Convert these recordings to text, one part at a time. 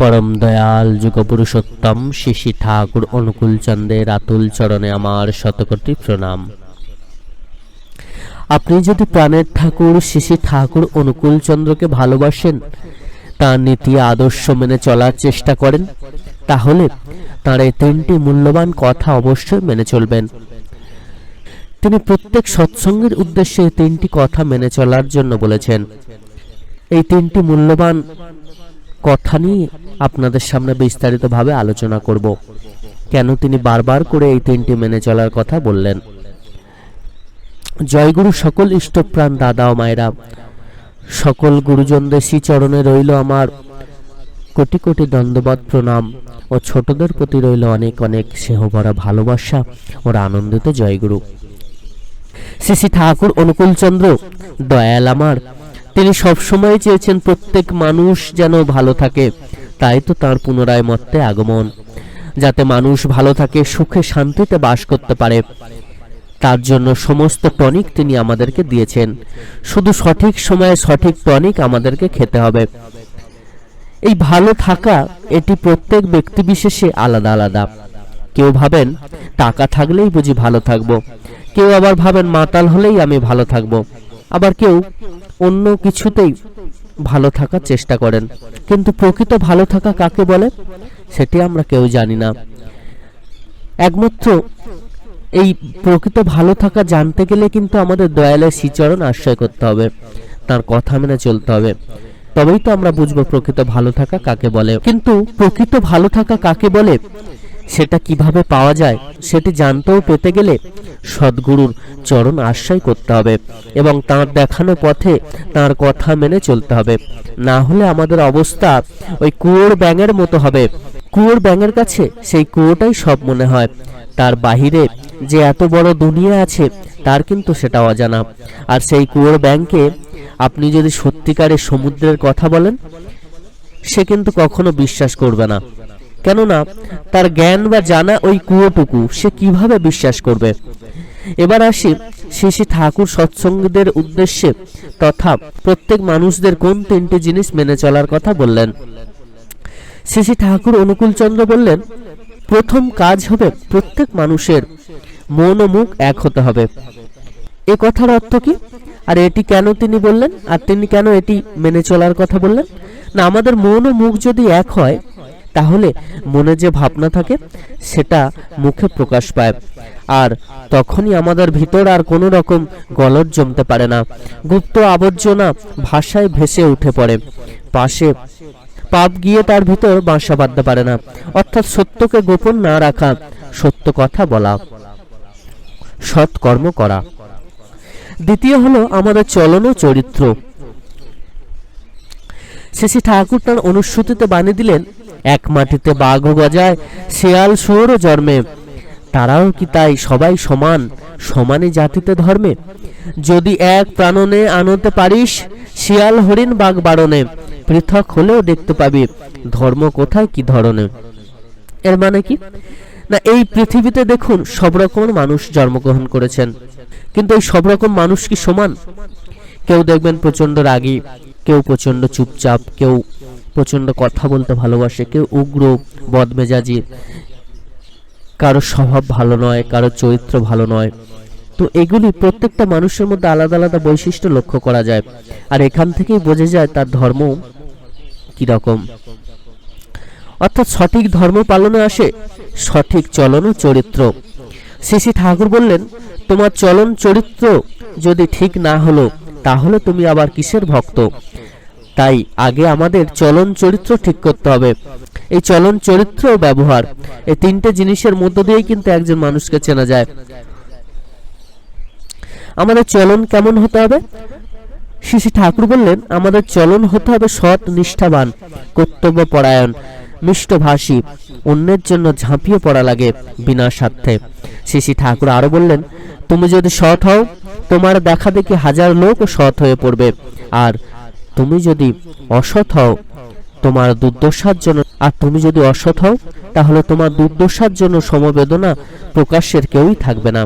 পরম দয়াল যুগপুরুষোত্তম শিশি ঠাকুর অনুকূল চন্দ্রের আতুল চরণে আমার শতকোটি প্রণাম। আপনি যদি প্রাণের ঠাকুর, শিশি ঠাকুর, অনুকূল চন্দ্রকে ভালোবাসেন, তার নীতি আদর্শ মেনে চলার চেষ্টা করেন, তাহলে তার এই তিনটি মূল্যবান কথা অবশ্যই মেনে চলবেন। তিনি প্রত্যেক সৎসঙ্গের উদ্দেশ্যে তিনটি কথা মেনে চলার জন্য বলেছেন। এই তিনটি মূল্যবান কথা নিয়ে আপনাদের সামনে বিস্তারিতভাবে আলোচনা করব। কেন তিনি বারবার করে এই তিনটি মেনে চলার কথা বললেন? জয়গুরু সকল ইষ্টপ্রাণ দাদা ও মায়েরা, সকল গুরুজনদের শ্রীচরণে রইল আমার। কোটি কোটি দণ্ডবত প্রণাম ও ছোটদের প্রতি রইল অনেক অনেক স্নেহ ভরা ভালোবাসা ওর আনন্দিত জয়গুরু। শ্রী শ্রী ঠাকুর অনুকূলচন্দ্র দয়াল আমার, তিনি সবসময় চেয়েছেন প্রত্যেক মানুষ যেন ভালো থাকে। তাই তো তার পুনরায় মর্তে আগমন, যাতে মানুষ ভালো থাকে, সুখে শান্তিতে বাস করতে পারে। তার জন্য সমস্ত টনিক তিনি আমাদেরকে দিয়েছেন। শুধু সঠিক সময়ে সঠিক টনিক আমাদেরকে খেতে হবে। এই ভালো থাকা, এটি প্রত্যেক ব্যক্তি বিশেষে আলাদা আলাদা। কেউ ভাবেন, টাকা থাকলেই বুঝি ভালো থাকব। কেউ আবার ভাবেন, মাতাল হলেই আমি ভালো থাকব। আবার কেউ অন্য কিছুতেই ভালো থাকার চেষ্টা করেন। কিন্তু প্রকৃত ভালো থাকা কাকে বলে? সেটি আমরা কেউ জানি না। একমাত্র এই প্রকৃত ভালো থাকা জানতে গেলে কিন্তু আমাদের দয়ালের শ্রীচরণ আশ্রয় করতে হবে। তার কথা মেনে চলতে হবে। তবেই তো আমরা বুঝব প্রকৃত ভালো থাকা কাকে বলে। কিন্তু প্রকৃত ভালো থাকা কাকে বলে? সেটা কীভাবে পাওয়া যায় সেটি জানতেও পেতে গেলে সদ্গুরুর চরণ আশ্রয় করতে হবে এবং তার দেখানো পথে তার কথা মেনে চলতে হবে। না হলে আমাদের অবস্থা ওই কুয়োর ব্যাঙের মতো হবে। কুয়োর ব্যাঙের কাছে সেই কুয়োটাই সব মনে হয়। তার বাহিরে যে এত বড় দুনিয়া আছে, তার কিন্তু সেটা অজানা। আর সেই কুয়োর ব্যাংকে আপনি যদি সত্যিকারের সমুদ্রের কথা বলেন, সে কিন্তু কখনো বিশ্বাস করবে না। কেননা তার জ্ঞান বা জানা ওই কুয়োটুকু, সে কীভাবে বিশ্বাস করবে? এবার আসি শ্রী ঠাকুর সৎসঙ্গীদের উদ্দেশ্যে তথা প্রত্যেক মানুষদের কোন তিনটি জিনিস মেনে চলার কথা বললেন। শ্রী ঠাকুর অনুকূলচন্দ্র বললেন, প্রথম কাজ হবে প্রত্যেক মানুষের মন ও মুখ এক হতে হবে। এ কথার অর্থ কি? আর এটি কেন তিনি বললেন? আর তিনি কেন এটি মেনে চলার কথা বললেন? না, আমাদের মন ও মুখ যদি এক হয় তাহলে মনে যে ভাবনা থাকে, সেটা মুখে প্রকাশ পায়। আর তখনই আমাদের ভিতর আর কোনো রকম গলদ জমতে পারে না। গুপ্ত আবর্জনা ভাষায় ভেসে উঠে পড়ে। পাশে পাপ গিয়ে তার ভিতর বাসা বাঁধতে পারে না। অর্থাৎ সত্যকে গোপন না রাখা, সত্য কথা বলা। সৎ কর্ম করা। দ্বিতীয় হলো আমাদের চলন ও চরিত্র। শেষে ঠাকুর তার অনুশ্রুতিতে বানিয়ে দিলেন এক মাটিতে বাঘ গজায়, শেয়াল শুয়োরও জন্মে। তারাও কি তাই সবাই সমান? সমানে জাতিতে ধর্মে। যদি এক প্রাণনে আনতে পারিস, শিয়াল হরিণ বাঘ বারণে। পৃথক হলেও দেখতে পাবি, ধর্ম কোথায় কি ধরনের এর মানে কি? না, এই পৃথিবীতে দেখুন, সব রকমের মানুষ জন্মগ্রহণ করেছেন। কিন্তু এই সব রকম মানুষ কি সমান? কেউ দেখবেন প্রচণ্ড রাগী, কেউ প্রচণ্ড চুপচাপ, কেউ প্রচণ্ড কথা বলতে ভালোবাসে, কেউ উগ্র, বদমেজাজি, কারও স্বভাব ভালো নয়, কারও চরিত্র ভালো নয়। তো এগুলি প্রত্যেকটা মানুষের মধ্যে আলাদা আলাদা বৈশিষ্ট্য লক্ষ্য করা যায়। আর এখান থেকেই বোঝা যায় তার ধর্ম কীরকম। অর্থাৎ সঠিক ধর্ম পালনে আসে সঠিক চলন ও চরিত্র। শ্রী ঠাকুর বললেন, তোমার চলন চরিত্র যদি ঠিক না হলো, তাহলে তুমি আবার কিসের ভক্ত? তাই আগে আমাদের চলন চরিত্র ঠিক করতে হবে। এই চলন চরিত্র ও ব্যবহার, এই তিনটে জিনিসের মধ্য দিয়েই কিন্তু একজন মানুষকে চেনা যায়। আমাদের চলন কেমন হতে হবে? শ্রী ঠাকুর বললেন, আমাদের চলন হতে হবে সৎ, নিষ্ঠাবান কর্তব্য পরায়ণ মিষ্টভাষী, অন্যের জন্য ঝাঁপিয়ে পড়া লাগে বিনা স্বার্থে। শ্রী ঠাকুর আরও বললেন, তুমি যদি সৎ হও, তোমার দেখা দেখি হাজার লোক সৎ হয়ে পড়বে। আর তুমি যদি অসৎ হও, তোমার দুর্দশার জন্য আর তুমি যদি অসৎ হও, তাহলে তোমার দুর্দশার জন্য সমবেদনা প্রকাশের কেউই থাকবে না।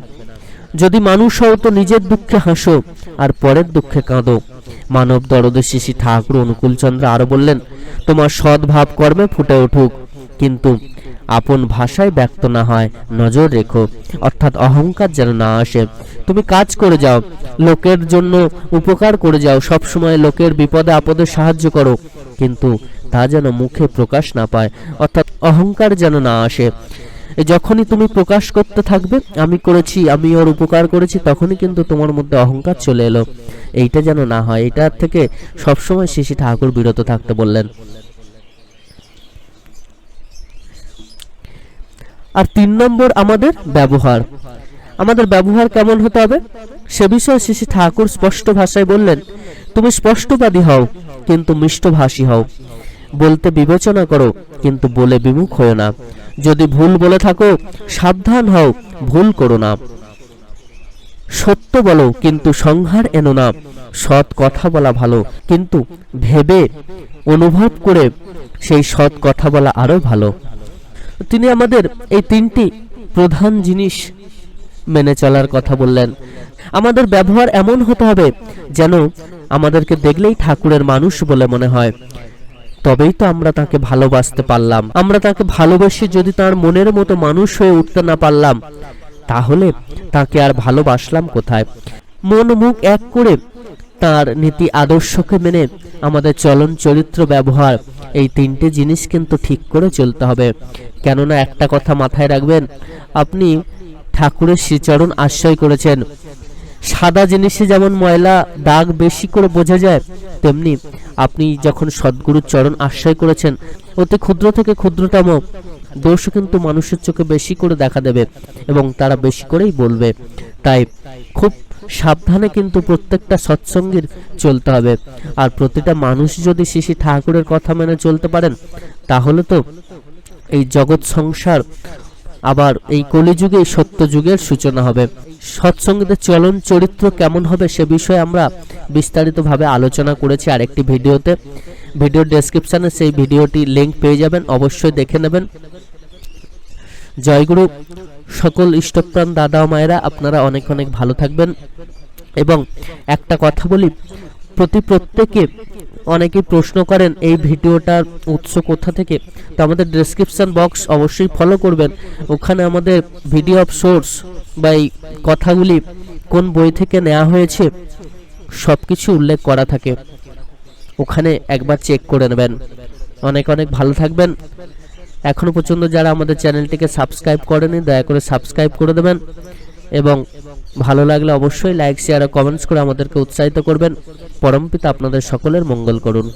যদি মানুষ হও, তো নিজের দুঃখে হাসো আর পরের দুঃখে কাঁদো। মানব দরদে শিশি ঠাকুর অনুকূলচন্দ্র আরও বললেন, তোমার সদ্ভাব কর্মে ফুটে উঠুক, কিন্তু আপন ভাষায় ব্যক্ত না হয়, নজর রেখো, অর্থাৎ অহংকার যেন না আসে। তুমি কাজ করে যাও, লোকের জন্য উপকার করে যাও সব সময় লোকের বিপদে আপদে সাহায্য করো। কিন্তু তা যেন মুখে প্রকাশ না পায়, অর্থাৎ অহংকার যেন না আসে। যখনই তুমি প্রকাশ করতে থাকবে, আমি করেছি, আমি ওর উপকার করেছি, তখনই কিন্তু তোমার মধ্যে অহংকার চলে এলো। এইটা যেন না হয়, এটার থেকে সবসময় শিশি ঠাকুর বিরত থাকতে বললেন। আর তিন নম্বর আমাদের ব্যবহার। আমাদের ব্যবহার কেমন হতে হবে? সে বিষয়ে শিশি ঠাকুর স্পষ্ট ভাষায় বললেন, তুমি স্পষ্টবাদী হও, কিন্তু মিষ্টভাষী হও। বলতে বিবেচনা করো, কিন্তু বলে বিমুখ হও না। যদি ভুল বলে থাকো, সাবধান হও, ভুল করো না। সত্য বলো, কিন্তু সংহার এনো না। সৎ কথা বলা ভালো, কিন্তু ভেবে অনুভব করে সেই সৎ কথা বলা আরও ভালো। তিনি আমাদের এই তিনটি প্রধান জিনিস মেনে চলার কথা বললেন। আমাদের ব্যবহার এমন হতে হবে যেন আমাদেরকে দেখলেই ঠাকুরের মানুষ বলে মনে হয়। তবেই তো আমরা তাকে ভালোবাসতে পারলাম। আমরা তাকে ভালোবেসে যদি তার মনের মতো মানুষ হয়ে উঠতে না পারলাম, তাহলে তাকে আর ভালোবাসলাম কোথায়? মন মুখ এক করে তার নীতি আদর্শকে মেনে আমাদের চলন চরিত্র ব্যবহার, এই তিনটে জিনিস কিন্তু ঠিক করে চলতে হবে। কেননা একটা কথা মাথায় রাখবেন, আপনি ঠাকুরের শ্রীচরণ আশ্রয় করেছেন। সাদা জিনিসে যেমন ময়লা, দাগ বেশি করে বোঝা যায়, তেমনি আপনি যখন সদ্গুরুর চরণ আশ্রয় করেছেন, অতি ক্ষুদ্র থেকে ক্ষুদ্রতম দোষও কিন্তু মানুষের চোখে বেশি করে দেখা দেবে এবং তারা বেশি করেই বলবে। তাই খুব সাবধানে কিন্তু প্রত্যেকটা সৎসঙ্গীর চলতে হবে। আর প্রতিটা মানুষ যদি শিশি ঠাকুরের কথা মেনে চলতে পারেন, তাহলে তো এই জগৎ সংসার আবার এই কলিযুগে, এই সত্য যুগের সূচনা হবে। সৎসঙ্গীদের চলন চরিত্র কেমন হবে সে বিষয়ে আমরা বিস্তারিতভাবে আলোচনা করেছি আরেকটি ভিডিওতে। ভিডিওর ডেসক্রিপশানে সেই ভিডিওটি লিংক পেয়ে যাবেন, অবশ্যই দেখে নেবেন। জয়গুরু সকল ইষ্টপ্রাণ দাদা ও মায়েরা আপনারা অনেক অনেক ভালো থাকবেন। এবং একটা কথা বলি, প্রতি প্রত্যেকে অনেকেই প্রশ্ন করেন, এই ভিডিওটার উৎস কোথা থেকে? তো আমাদের ডেসক্রিপশন বক্স অবশ্যই ফলো করবেন। ওখানে আমাদের ভিডিও অফ সোর্স বা এই কথাগুলি কোন বই থেকে নেওয়া হয়েছে সব কিছু উল্লেখ করা থাকে। ওখানে একবার চেক করে নেবেন। অনেক অনেক ভালো থাকবেন। এখনও পর্যন্ত যারা আমাদের চ্যানেলটিকে সাবস্ক্রাইব করেনি, দয়া করে সাবস্ক্রাইব করে দেবেন এবং ভালো লাগলে অবশ্যই লাইক শেয়ার ও কমেন্টস করে আমাদেরকে উৎসাহিত করবেন। পরমপিতা আপনাদের সকলের মঙ্গল করুন।